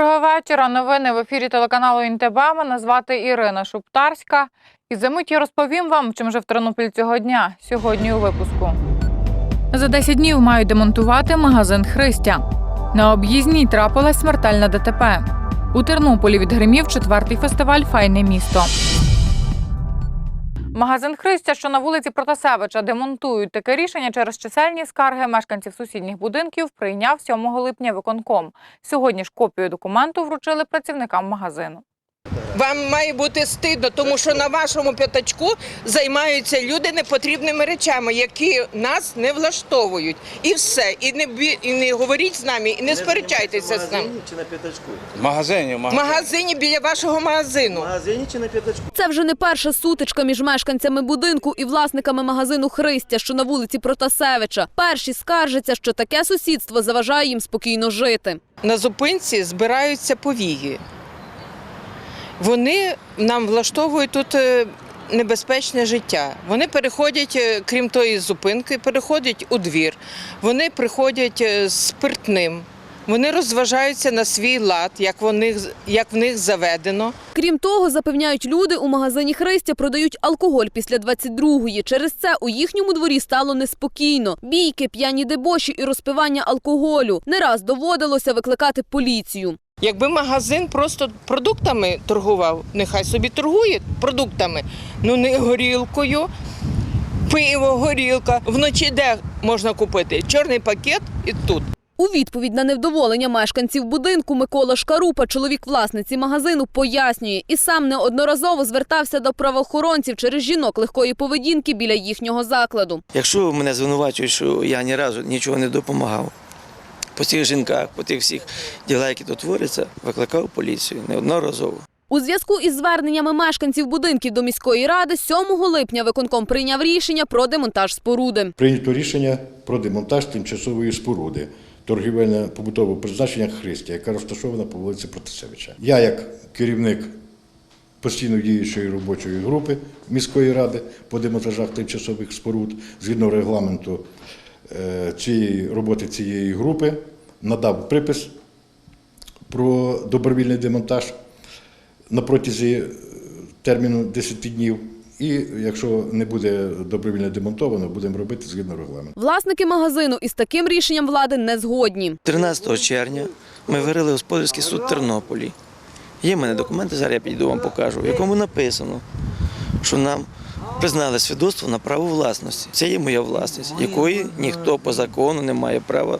Доброго вечора. Новини в ефірі телеканалу ІНТБ. Мене звати Ірина Шуптарська. І за мить я розповім вам, чим же в Тернопіль цього дня. Сьогодні у випуску. За 10 днів мають демонтувати магазин Христя. На об'їзній трапилась смертельна ДТП. У Тернополі відгримів четвертий фестиваль Файне місто. Магазин Христя, що на вулиці Протасевича, демонтують таке рішення через чисельні скарги мешканців сусідніх будинків прийняв 7 липня виконком. Сьогодні ж копію документу вручили працівникам магазину. Вам має бути стидно, тому що на вашому п'ятачку займаються люди непотрібними речами, які нас не влаштовують. І все. І не бі- і не говоріть з нами, і не сперечайтеся з нами. чи на п'ятачку? В магазині, в В магазині. магазині біля вашого В магазину. магазині чи на п'ятачку? Це вже не перша сутичка між мешканцями будинку і власниками магазину Христя, що на вулиці Протасевича. Перші скаржаться, що таке сусідство заважає їм спокійно жити. На зупинці збираються повії. Вони нам влаштовують тут е, небезпечне життя. Вони переходять, е, крім тої зупинки, переходять у двір. Вони приходять е, з спиртним. Вони розважаються на свій лад, як, вони, як в них заведено. Крім того, запевняють люди, у магазині Христя продають алкоголь після 22-ї. Через це у їхньому дворі стало неспокійно. Бійки, п'яні дебоші і розпивання алкоголю. Не раз доводилося викликати поліцію. Якби магазин просто продуктами торгував, нехай собі торгує продуктами, ну не горілкою. Пиво, горілка. Вночі де можна купити? Чорний пакет і тут. У відповідь на невдоволення мешканців будинку Микола Шкарупа, чоловік власниці магазину, пояснює і сам неодноразово звертався до правоохоронців через жінок легкої поведінки біля їхнього закладу. Якщо мене звинувачують, що я ні разу нічого не допомагав по цих жінках, по тих всіх ділах, які тут творяться, викликав поліцію неодноразово. У зв'язку із зверненнями мешканців будинків до міської ради 7 липня виконком прийняв рішення про демонтаж споруди. Прийнято рішення про демонтаж тимчасової споруди торгівельно-побутового призначення Христя, яка розташована по вулиці Протасевича. Я, як керівник постійно діючої робочої групи міської ради по демонтажах тимчасових споруд, згідно регламенту е, цієї роботи цієї групи, надав припис про добровільний демонтаж на протязі е, терміну 10 днів. І якщо не буде добровільно демонтовано, будемо робити згідно регламенту. Власники магазину із таким рішенням влади не згодні. 13 червня ми вирили господарський суд Тернополі. Є в мене документи, зараз я підійду вам покажу, в якому написано, що нам признали свідоцтво на право власності. Це є моя власність, якої ніхто по закону не має права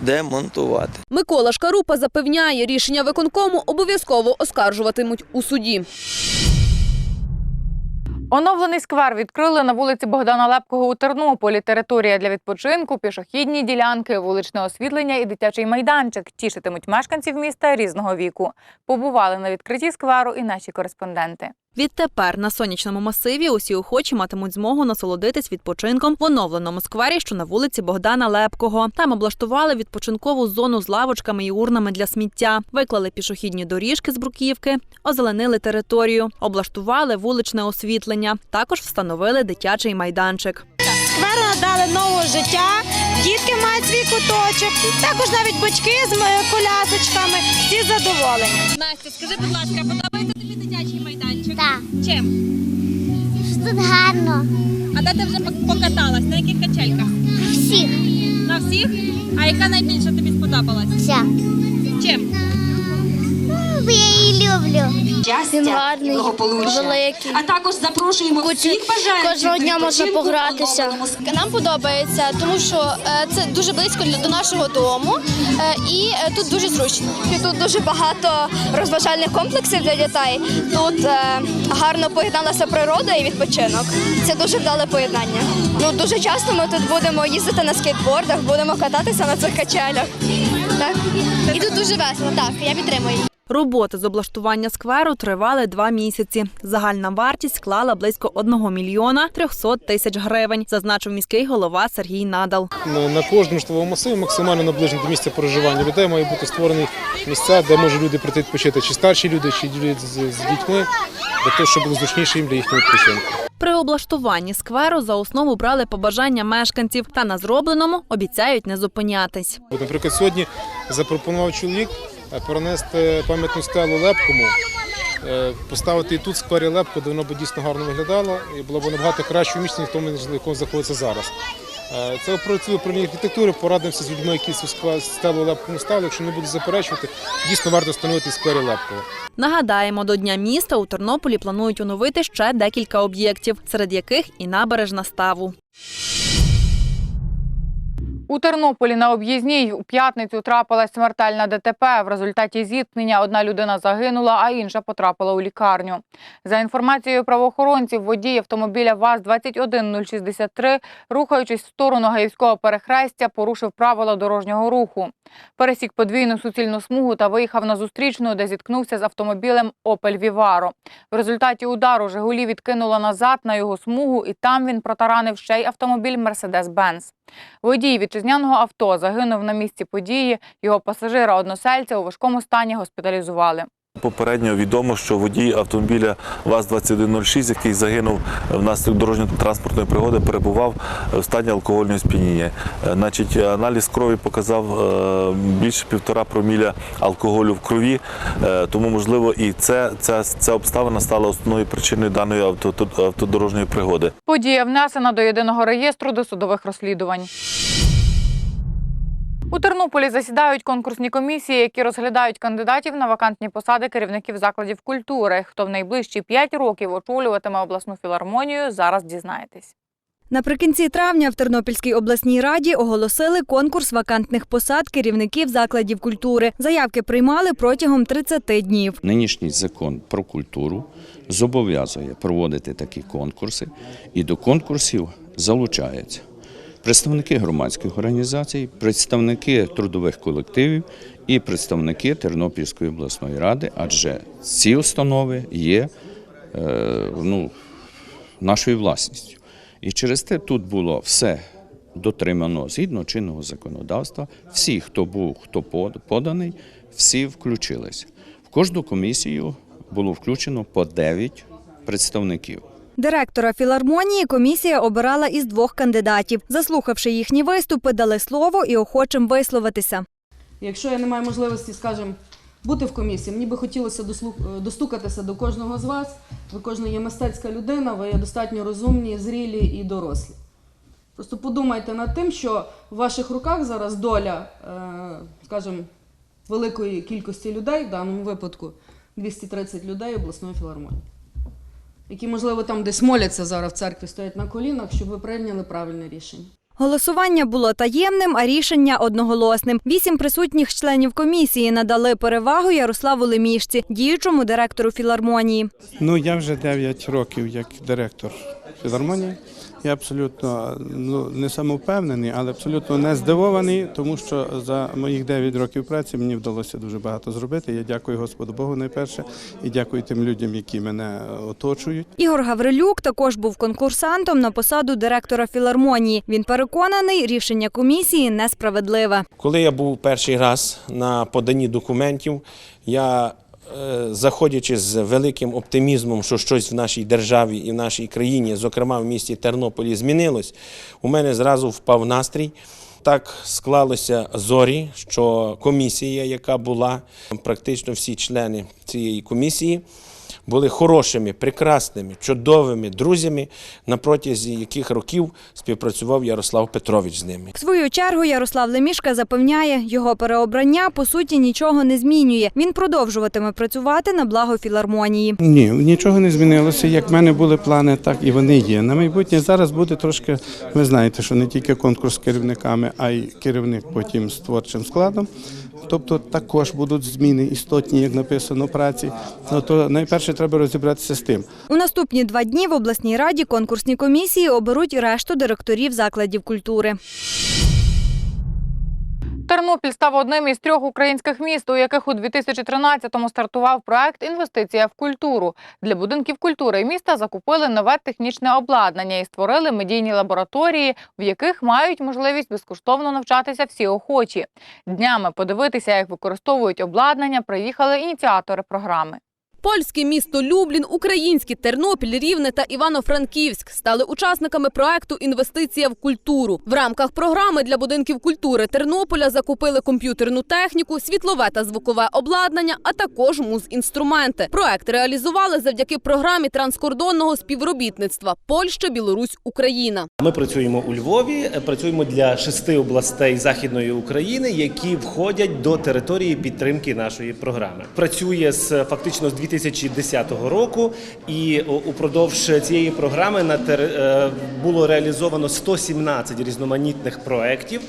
демонтувати. Микола Шкарупа запевняє, рішення виконкому обов'язково оскаржуватимуть у суді. Оновлений сквер відкрили на вулиці Богдана Лепкого у Тернополі. Територія для відпочинку, пішохідні ділянки, вуличне освітлення і дитячий майданчик тішитимуть мешканців міста різного віку. Побували на відкритті скверу і наші кореспонденти. Відтепер на сонячному масиві усі охочі матимуть змогу насолодитись відпочинком в оновленому сквері, що на вулиці Богдана Лепкого. Там облаштували відпочинкову зону з лавочками і урнами для сміття, виклали пішохідні доріжки з бруківки, озеленили територію, облаштували вуличне освітлення. Також встановили дитячий майданчик. Скверу надали нового життя, дітки мають свій куточок, також навіть батьки з колясочками, всі задоволені. Настя, скажи, будь ласка, подобається тобі дитячий майданчик? Так, Чим? тут гарно. А де ти вже покаталась? На яких качельках? Всіх. На всіх? А яка найбільше тобі сподобалась? Вся. Чим? Бо я її люблю. Він гарний, великий. А також запрошуємо всіх бажаючих Кожного дня можна відпочинку погратися. оновленому. Нам подобається, тому що е, це дуже близько для- до нашого дому е, і е, тут дуже зручно. Тут дуже багато розважальних комплексів для дітей. Тут е, гарно поєдналася природа і відпочинок. Це дуже вдале поєднання. Ну дуже часто ми тут будемо їздити на скейтбордах, будемо кататися на цих качелях. Так і тут дуже весело. Так, я підтримую. Роботи з облаштування скверу тривали два місяці. Загальна вартість склала близько 1 мільйона 300 тисяч гривень, зазначив міський голова Сергій Надал. На на кожному житловому масиві максимально наближено до місця проживання людей має бути створені місця, де можуть люди прийти відпочити, чи старші люди, чи люди з, з дітьми, для того, щоб було зручніше їм для їхнього відпочинку. При облаштуванні скверу за основу брали побажання мешканців та на зробленому обіцяють не зупинятись. Наприклад, сьогодні запропонував чоловік перенести пам'ятну стелу Лепкому, е, поставити і тут в сквері Лепко, де воно б дійсно гарно виглядало, і було б набагато кращою місцем, ніж в тому, в якому знаходиться зараз. Е, Це працює управління архітектури, порадимося з людьми, які цю стелу Лепкому ставили. Якщо не будуть заперечувати, дійсно варто встановити в сквері Лепкого. Нагадаємо, до Дня міста у Тернополі планують оновити ще декілька об'єктів, серед яких і набережна ставу. У Тернополі на об'їзній у п'ятницю трапилась смертельна ДТП. В результаті зіткнення одна людина загинула, а інша потрапила у лікарню. За інформацією правоохоронців, водій автомобіля ВАЗ-21063, рухаючись в сторону Гаївського перехрестя, порушив правила дорожнього руху. Пересік подвійну суцільну смугу та виїхав на зустрічну, де зіткнувся з автомобілем «Опель Віваро». В результаті удару «Жигулі» відкинуло назад на його смугу, і там він протаранив ще й автомобіль «Мерседес-Бенц». Водій вітчизняного авто загинув на місці події. Його пасажира-односельця у важкому стані госпіталізували. Попередньо відомо, що водій автомобіля ВАЗ-2106, який загинув внаслідок дорожньо-транспортної пригоди, перебував в стані алкогольного сп'яніння. Е, Значить, аналіз крові показав е, більше півтора проміля алкоголю в крові, е, тому можливо і це, ця, ця обставина стала основною причиною даної авто, автодорожньої пригоди. Подія внесена до єдиного реєстру досудових розслідувань. У Тернополі засідають конкурсні комісії, які розглядають кандидатів на вакантні посади керівників закладів культури. Хто в найближчі 5 років очолюватиме обласну філармонію, зараз дізнаєтесь. Наприкінці травня в Тернопільській обласній раді оголосили конкурс вакантних посад керівників закладів культури. Заявки приймали протягом 30 днів. Нинішній закон про культуру зобов'язує проводити такі конкурси, і до конкурсів залучаються представники громадських організацій, представники трудових колективів і представники Тернопільської обласної ради, адже ці установи є е, ну, нашою власністю. І через те тут було все дотримано згідно чинного законодавства. Всі, хто був, хто поданий, всі включилися. В кожну комісію було включено по 9 представників. Директора філармонії комісія обирала із двох кандидатів. Заслухавши їхні виступи, дали слово і охочим висловитися. Якщо я не маю можливості, скажімо, бути в комісії, мені би хотілося достукатися до кожного з вас. Ви кожна є мистецька людина, ви є достатньо розумні, зрілі і дорослі. Просто подумайте над тим, що в ваших руках зараз доля, е, скажімо, великої кількості людей, в даному випадку 230 людей обласної філармонії, які, можливо, там десь моляться зараз в церкві, стоять на колінах, щоб ви прийняли правильне рішення. Голосування було таємним, а рішення одноголосним. Вісім присутніх членів комісії надали перевагу Ярославу Лемішці, діючому директору філармонії. Ну, я вже 9 років як директор філармонії. Я абсолютно ну, не самовпевнений, але абсолютно не здивований, тому що за моїх 9 років праці мені вдалося дуже багато зробити. Я дякую Господу Богу найперше і дякую тим людям, які мене оточують. Ігор Гаврилюк також був конкурсантом на посаду директора філармонії. Він переконаний, рішення комісії несправедливе. Коли я був перший раз на поданні документів, я, заходячи з великим оптимізмом, що щось в нашій державі і в нашій країні, зокрема в місті Тернополі, змінилось, у мене зразу впав настрій. Так склалося зорі, що комісія, яка була, практично всі члени цієї комісії, були хорошими, прекрасними, чудовими друзями, на протязі яких років співпрацював Ярослав Петрович з ними. В свою чергу Ярослав Лемішка запевняє, його переобрання по суті нічого не змінює. Він продовжуватиме працювати на благо філармонії. Ні, нічого не змінилося. Як в мене були плани, так і вони є. На майбутнє зараз буде трошки. Ви знаєте, що не тільки конкурс з керівниками, а й керівник потім з творчим складом. Тобто також будуть зміни істотні, як написано праці. Ну, то найперше треба розібратися з тим. У наступні два дні в обласній раді конкурсні комісії оберуть решту директорів закладів культури. Тернопіль став одним із трьох українських міст, у яких у 2013-му стартував проект Інвестиція в культуру. Для будинків культури міста закупили нове технічне обладнання і створили медійні лабораторії, в яких мають можливість безкоштовно навчатися всі охочі. Днями подивитися, як використовують обладнання, приїхали ініціатори програми. Польське місто Люблін, українські Тернопіль, Рівне та Івано-Франківськ стали учасниками проекту Інвестиція в культуру. В рамках програми для будинків культури Тернополя закупили комп'ютерну техніку, світлове та звукове обладнання, а також музінструменти. Проект реалізували завдяки програмі транскордонного співробітництва Польща, Білорусь, Україна. Ми працюємо у Львові, е, працюємо для шести областей Західної України, які входять до території підтримки нашої програми. Працює з фактично з 2010 року, і упродовж цієї програми е, було реалізовано 117 різноманітних проєктів.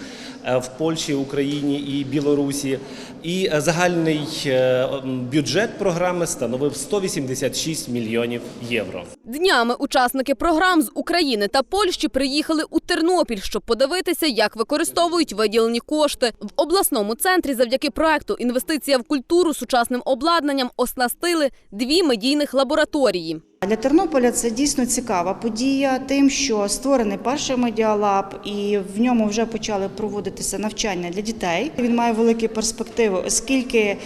Е, В Польщі, Україні і Білорусі, і загальний е, бюджет програми становив 186 мільйонів євро. Днями учасники програм з України та Польщі приїхали у Тернопіль, щоб подивитися, як використовують виділені кошти. В обласному центрі завдяки проекту Інвестиція в культуру сучасним обладнанням оснастили дві медійних лабораторії. Для Тернополя це дійсно цікава подія, тим, що створений перший медіалаб, і в ньому вже почали проводитися навчання для дітей. Він має великі перспективи, оскільки е,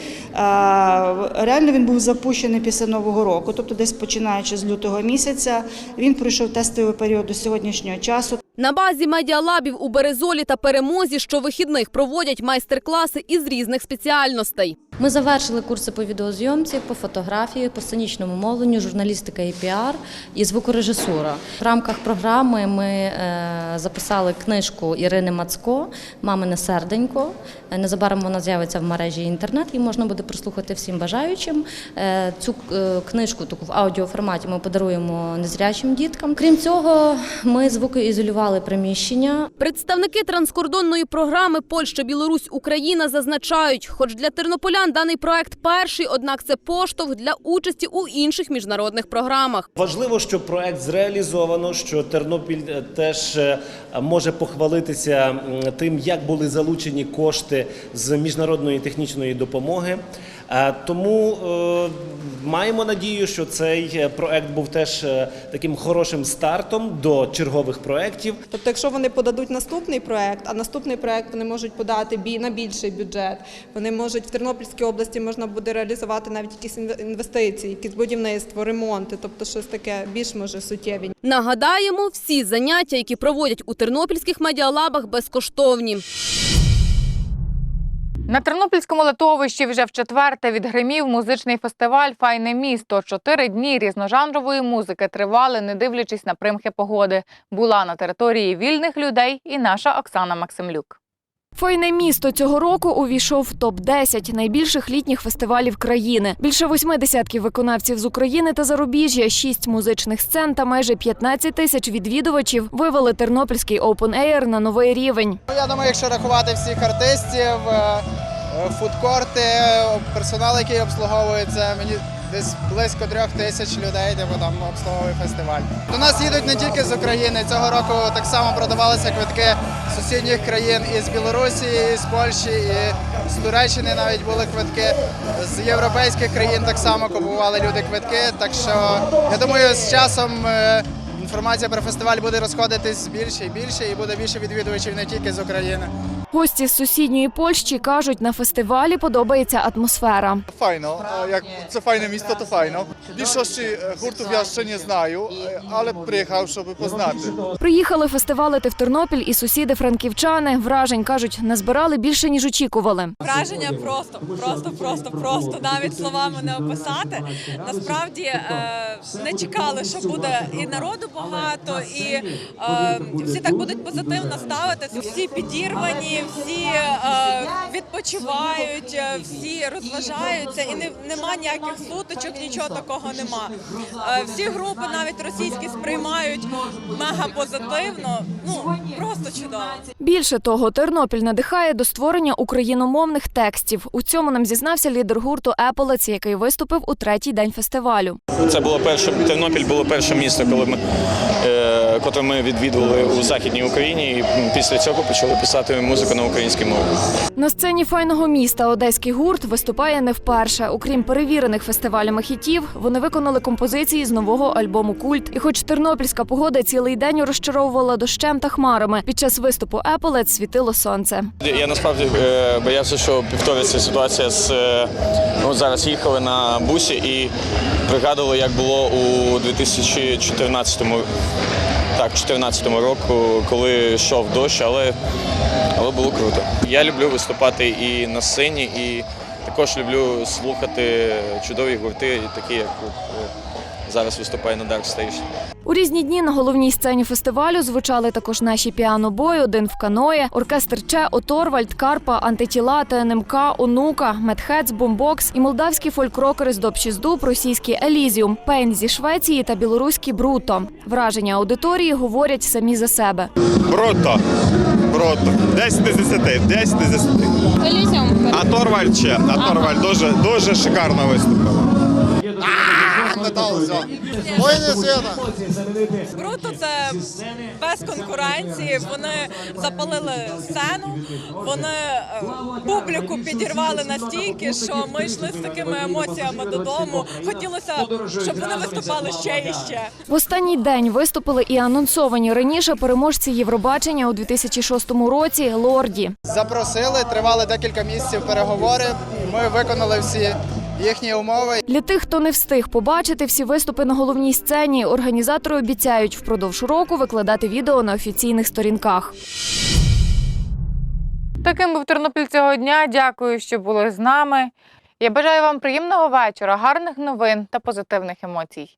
реально він був запущений після нового року, тобто десь починаючи з лютого місяця. Він пройшов тестовий період до сьогоднішнього часу. На базі медіалабів у Березолі та Перемозі щовихідних проводять майстер-класи із різних спеціальностей. Ми завершили курси по відеозйомці, по фотографії, по сценічному мовленню, журналістика і піар і звукорежисура. В рамках програми ми е, записали книжку Ірини Мацко Мамине серденько. Е, Незабаром вона з'явиться в мережі інтернет і можна буде прослухати всім бажаючим. Е, Цю книжку таку в аудіоформаті ми подаруємо незрячим діткам. Крім цього, ми звукоізолювали приміщення. Представники транскордонної програми Польща, Білорусь, Україна зазначають, хоч для тернополян даний проект перший, однак це поштовх для участі у інших міжнародних програмах. Важливо, що проект зреалізовано, що Тернопіль е, теж е, може похвалитися тим, як були залучені кошти з міжнародної технічної допомоги. Е, Тому е, маємо надію, що цей е, проект був теж таким хорошим стартом до чергових проєктів. Тобто, якщо вони подадуть наступний проект, а наступний проект вони можуть подати на більший бюджет, вони можуть в Тернопільській області можна буде реалізувати навіть якісь інве- інвестиції, якісь будівництво, ремонти, тобто щось таке більш може суттєві. Нагадаємо, всі заняття, які проводять у тернопільських медіалабах, безкоштовні. На Тернопільському литовищі вже в четверте відгримів музичний фестиваль Файне місто. Чотири дні різножанрової музики тривали, не дивлячись на примхи погоди. Була на території вільних людей і наша Оксана Максимлюк. Файне місто цього року увійшов в топ 10 найбільших літніх фестивалів країни. Більше восьми десятків виконавців з України та зарубіжжя, шість музичних сцен та майже 15 тисяч відвідувачів вивели тернопільський Open Air на новий рівень. Я думаю, якщо рахувати всіх артистів, е, фудкорти, персонал, який обслуговується, мені десь близько трьох тисяч людей, типу там обслуговує фестиваль. До нас їдуть не тільки з України. Цього року так само продавалися квитки з сусідніх країн і з Білорусі, і з Польщі, і з Туреччини навіть були квитки. З європейських країн так само купували люди квитки. Так що я думаю, з часом. е, Інформація про фестиваль буде розходитись більше і більше, і буде більше відвідувачів не тільки з України. Гості з сусідньої Польщі кажуть, на фестивалі подобається атмосфера. Файно, як це файне місто, то файно. Більшості е, гуртів я ще не знаю, е, але приїхав, щоб познати. Приїхали фестивалити в Тернопіль і сусіди франківчани. Вражень кажуть, назбирали більше ніж очікували. Враження просто, просто, просто, просто навіть словами не описати. Насправді е, не чекали, що буде і народу багато, і е, всі так будуть позитивно ставитися. Всі підірвані, всі е, відпочивають, е, всі розважаються, і не, нема ніяких сутичок, нічого такого нема. Е, всі групи, навіть російські, сприймають мега позитивно. Ну просто чудово. Більше того, Тернопіль надихає до створення україномовних текстів. У цьому нам зізнався лідер гурту Еполець, який виступив у третій день фестивалю. Це було перше Тернопіль було перше місто, коли ми е, котре ми відвідували у західній Україні. І після цього почали писати музику тільки на українській мові. На сцені файного міста одеський гурт виступає не вперше. Окрім перевірених фестивалями хітів, вони виконали композиції з нового альбому Культ. І хоч тернопільська погода цілий день розчаровувала дощем та хмарами, під час виступу Еполет світило сонце. Я насправді е, боявся, що повториться ситуація з е, ну, зараз їхали на бусі і пригадували, як було у 2014 так, 14 року, коли йшов дощ, але, але було круто. Я люблю виступати і на сцені, і також люблю слухати чудові гурти, такі як е, зараз виступає на Dark Station. У різні дні на головній сцені фестивалю звучали також наші піанобой, один в каное, оркестр Че, Оторвальд, Карпа, Антитіла, ТНМК, Онука, Медхец, Бомбокс і молдавські фольк-рокери з Добщіздуб, російський Елізіум, Пейн зі Швеції та білоруський Бруто. Враження аудиторії говорять самі за себе. Бруто. Бруто. 10 з 10. 10 з 10. Елізіум. А Торвальд ще. А Торвальд дуже, дуже шикарно виступила. Круто, це без конкуренції. Вони запалили сцену, вони е, публіку підірвали настільки, що ми йшли з такими емоціями додому. Хотілося, щоб вони виступали ще і ще. В останній день виступили і анонсовані раніше переможці Євробачення у 2006 році Лорді. Запросили, тривали декілька місяців переговори. Ми виконали всі їхні умови. Для тих, хто не встиг побачити всі виступи на головній сцені, організатори обіцяють впродовж року викладати відео на офіційних сторінках. Таким був Тернопіль цього дня. Дякую, що були з нами. Я бажаю вам приємного вечора, гарних новин та позитивних емоцій.